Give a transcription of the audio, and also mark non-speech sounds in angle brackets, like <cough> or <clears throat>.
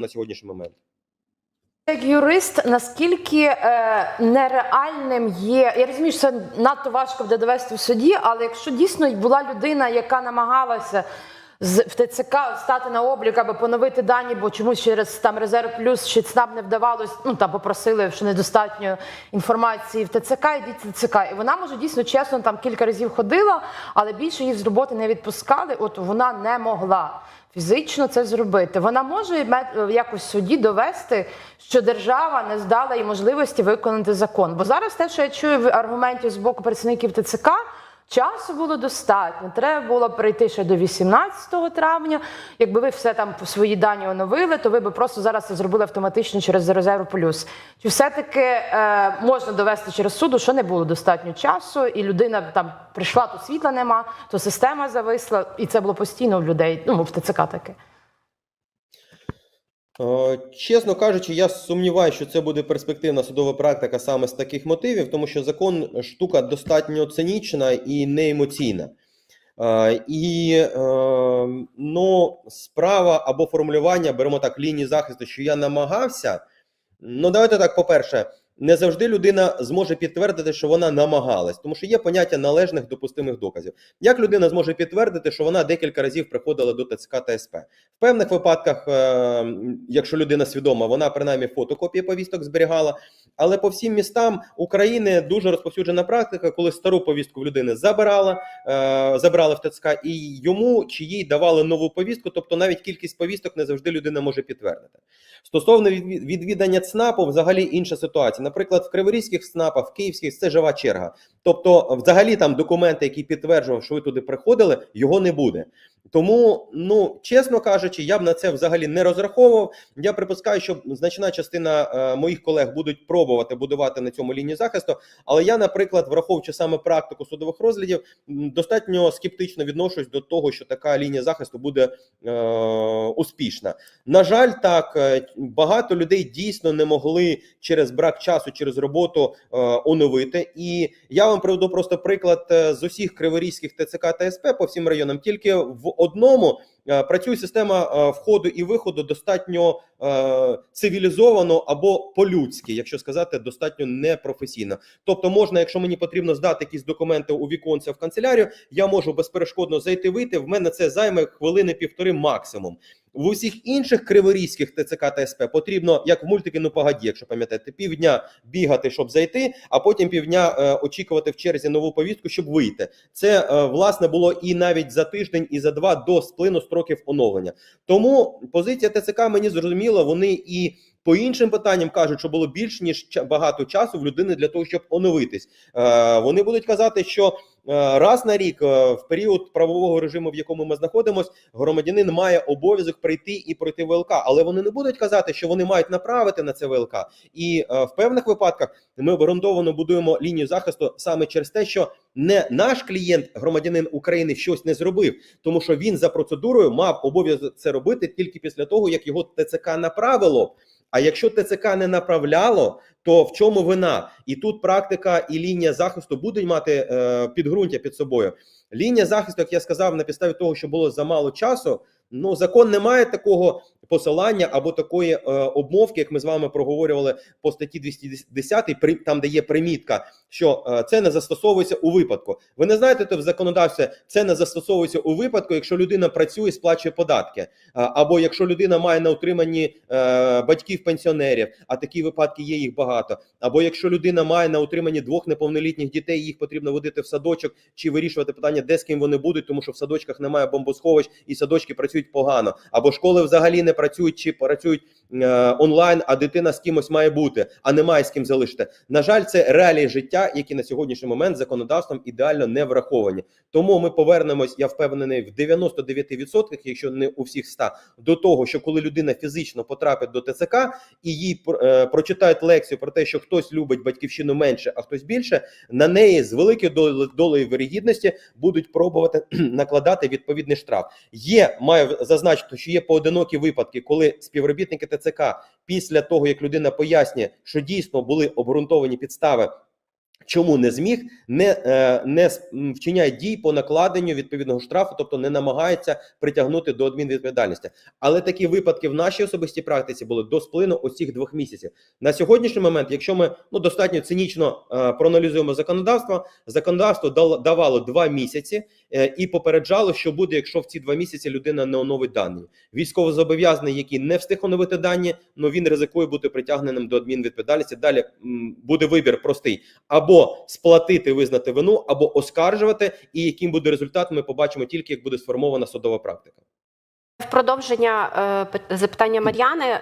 на сьогоднішній момент. Як юрист, наскільки е, нереальним є, я розумію, що це надто важко буде довести в суді, але якщо дійсно була людина, яка намагалася в ТЦК стати на облік або поновити дані, бо чомусь через там резерв плюс чи ЦНАП не вдавалось, ну там попросили, що недостатньо інформації в ТЦК, йдіть в ТЦК. І вона може дійсно чесно там кілька разів ходила, але більше її з роботи не відпускали. От вона не могла фізично це зробити. Вона може якось суді довести, що держава не здала їй можливості виконати закон. Бо зараз те, що я чую в аргументів з боку працівників ТЦК. Часу було достатньо. Треба було прийти ще до 18 травня. Якби ви все там свої дані оновили, то ви би просто зараз це зробили автоматично через резерв плюс. Чи все-таки е, можна довести через суду, що не було достатньо часу, і людина там прийшла, то світла нема, то система зависла, і це було постійно в людей. Ну в ТЦК таке. Е, Чесно кажучи, я сумніваюся, що це буде перспективна судова практика саме з таких мотивів, тому що закон штука достатньо цинічна і неемоційна. Е, І е, ну, справа або формулювання, беремо так, лінії захисту, що я намагався. Ну, давайте так, по-перше, не завжди людина зможе підтвердити, що вона намагалась, тому що є поняття належних допустимих доказів. Як людина зможе підтвердити, що вона декілька разів приходила до ТЦК та СП? В певних випадках, е, якщо людина свідома, вона принаймні фотокопії повісток зберігала. Але по всім містам України дуже розповсюджена практика, коли стару повістку в людини забирала, е, забрали в ТЦК, і йому чи їй давали нову повістку. Тобто навіть кількість повісток не завжди людина може підтвердити. Стосовно відві- відвідання ЦНАПу, взагалі інша ситуація. Наприклад, в криворізьких ЦНАПах, в київських це жива черга. Тобто, взагалі там документи, які підтверджував, що ви туди приходили, його не буде. Тому, ну чесно кажучи, я б на це взагалі не розраховував. Я припускаю, що значна частина е, моїх колег будуть пробувати будувати на цьому лінію захисту. Але я, наприклад, враховуючи саме практику судових розглядів, достатньо скептично відношусь до того, що така лінія захисту буде е, успішна. На жаль, так е, багато людей дійсно не могли через брак часу, через роботу е, оновити. І я вам приведу просто приклад е, з усіх криворізьких ТЦК та СП по всім районам. Тільки в одному е, працює система е, входу і виходу достатньо е, цивілізовано або по-людськи, якщо сказати, достатньо непрофесійно. Тобто, можна, якщо мені потрібно здати якісь документи у віконця в канцелярію, я можу безперешкодно зайти вийти. В мене це займе хвилини півтори максимум. В усіх інших криворізьких ТЦК та СП потрібно, як в мультики, ну погоді, якщо пам'ятаєте, півдня бігати, щоб зайти, а потім півдня е, очікувати в черзі нову повістку, щоб вийти. Це е, власне було і навіть за тиждень, і за два до сплину строків оновлення. Тому позиція ТЦК мені зрозуміла, вони і. По іншим питанням кажуть, що було більш ніж багато часу в людини для того, щоб оновитись. Е, вони будуть казати, що раз на рік, е, в період правового режиму, в якому ми знаходимося, громадянин має обов'язок прийти і пройти ВЛК, але вони не будуть казати, що вони мають направити на це ВЛК. І е, в певних випадках ми обґрунтовано будуємо лінію захисту саме через те, що не наш клієнт, громадянин України, щось не зробив, тому що він за процедурою мав обов'язок це робити тільки після того, як його ТЦК направило. А якщо ТЦК не направляло, то в чому вина? І тут практика і лінія захисту будуть мати е, підґрунтя під собою. Лінія захисту, як я сказав, на підставі того, що було замало часу. Ну закон не має такого посилання або такої е, обмовки, як ми з вами проговорювали по статті 210, при- там де є примітка, що е, це не застосовується у випадку. Ви не знаєте, то в законодавстві це не застосовується у випадку, якщо людина працює, і сплачує податки, або якщо людина має на утриманні е, батьків пенсіонерів, а такі випадки є їх багато. Або якщо людина має на утриманні двох неповнолітніх дітей, їх потрібно водити в садочок чи вирішувати питання, де з ким вони будуть, тому що в садочках немає бомбосховищ і садочки працюють погано, або школи взагалі не працюють чи працюють е, онлайн, а дитина з кимось має бути, а немає з ким залишити. На жаль, це реалії життя, які на сьогоднішній момент законодавством ідеально не враховані. Тому ми повернемось, я впевнений, в 99%, якщо не у всіх 100, до того, що коли людина фізично потрапить до ТЦК і їй е, прочитають лекцію про те, що хтось любить батьківщину менше, а хтось більше, на неї з великою долею, вирогідності будуть пробувати <clears throat> накладати відповідний штраф. Є, маю зазначити, що є поодинокі випадки, коли співробітники ТЦК після того, як людина пояснює, що дійсно були обґрунтовані підстави. Чому не зміг, не, е, не вчиняє дій по накладенню відповідного штрафу, тобто не намагається притягнути до адмінвідповідальності. Але такі випадки в нашій особистій практиці були до сплину оцих двох місяців. На сьогоднішній момент, якщо ми ну достатньо цинічно е, проаналізуємо законодавство, законодавство давало два місяці е, і попереджало, що буде, якщо в ці два місяці людина не оновить дані. Військовозобов'язаний, який не встиг оновити дані, ну він ризикує бути притягненим до адмінвідповідальності. Далі буде вибір простий: або сплатити, визнати вину, або оскаржувати. І яким буде результат, ми побачимо тільки як буде сформована судова практика. В продовження е, запитання Мар'яни, е,